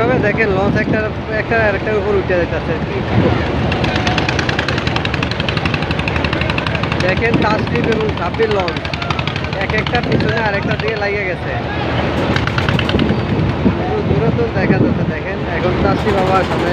হিসাবে দেখেন লঞ্চ একটা একটা, আরেকটার উপর উঠে যাচ্ছে দেখেন তাসলিপ এবং সাপির লঞ্চ এক একটা পিছনে আরেকটা দিকে লাগিয়ে গেছে। পুরো দূরে তো দেখা যাচ্ছে, দেখেন, এখন তাসলিপ আবার সামনে